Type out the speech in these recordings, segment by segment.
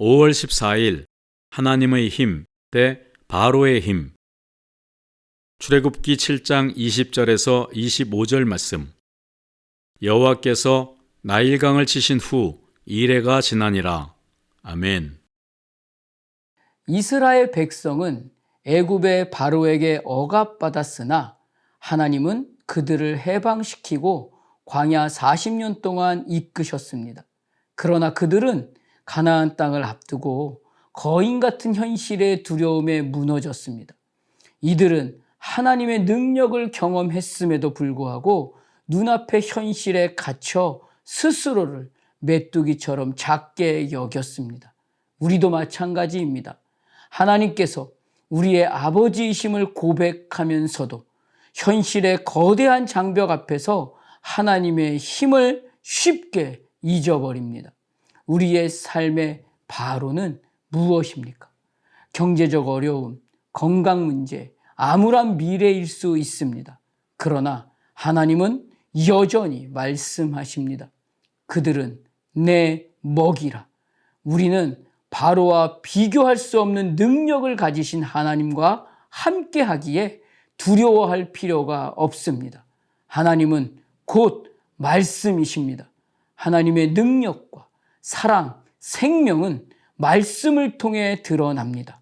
5월 14일 하나님의 힘 대 바로의 힘. 출애굽기 7장 20절에서 25절 말씀. 여호와께서 나일강을 치신 후 이래가 지나니라. 아멘. 이스라엘 백성은 애굽의 바로에게 억압받았으나 하나님은 그들을 해방시키고 광야 40년 동안 이끄셨습니다. 그러나 그들은 가나안 땅을 앞두고 거인 같은 현실의 두려움에 무너졌습니다. 이들은 하나님의 능력을 경험했음에도 불구하고 눈앞의 현실에 갇혀 스스로를 메뚜기처럼 작게 여겼습니다. 우리도 마찬가지입니다. 하나님께서 우리의 아버지이심을 고백하면서도 현실의 거대한 장벽 앞에서 하나님의 힘을 쉽게 잊어버립니다. 우리의 삶의 바로는 무엇입니까? 경제적 어려움, 건강 문제, 암울한 미래일 수 있습니다. 그러나 하나님은 여전히 말씀하십니다. 그들은 내 먹이라. 우리는 바로와 비교할 수 없는 능력을 가지신 하나님과 함께 하기에 두려워할 필요가 없습니다. 하나님은 곧 말씀이십니다. 하나님의 능력과 사랑, 생명은 말씀을 통해 드러납니다.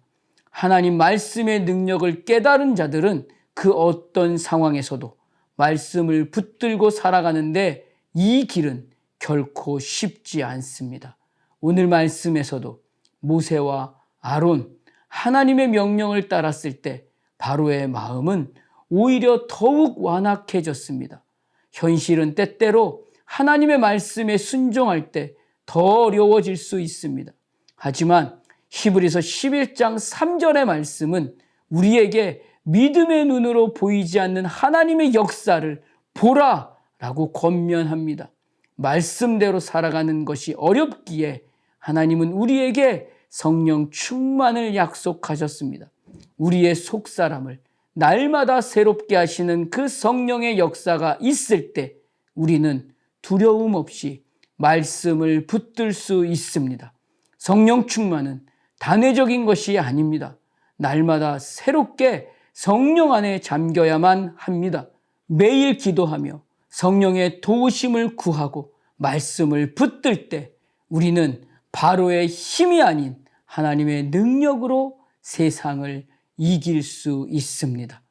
하나님 말씀의 능력을 깨달은 자들은 그 어떤 상황에서도 말씀을 붙들고 살아가는데 이 길은 결코 쉽지 않습니다. 오늘 말씀에서도 모세와 아론, 하나님의 명령을 따랐을 때 바로의 마음은 오히려 더욱 완악해졌습니다. 현실은 때때로 하나님의 말씀에 순종할 때 더 어려워질 수 있습니다. 하지만 히브리서 11장 3절의 말씀은 우리에게 믿음의 눈으로 보이지 않는 하나님의 역사를 보라 라고 권면합니다. 말씀대로 살아가는 것이 어렵기에 하나님은 우리에게 성령 충만을 약속하셨습니다. 우리의 속 사람을 날마다 새롭게 하시는 그 성령의 역사가 있을 때 우리는 두려움 없이 말씀을 붙들 수 있습니다. 성령 충만은 단회적인 것이 아닙니다. 날마다 새롭게 성령 안에 잠겨야만 합니다. 매일 기도하며 성령의 도우심을 구하고 말씀을 붙들 때 우리는 바로의 힘이 아닌 하나님의 능력으로 세상을 이길 수 있습니다.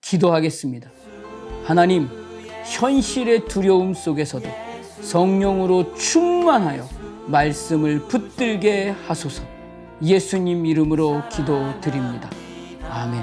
기도하겠습니다. 하나님, 현실의 두려움 속에서도 성령으로 충만하여 말씀을 붙들게 하소서 예수님 이름으로 기도드립니다. 아멘.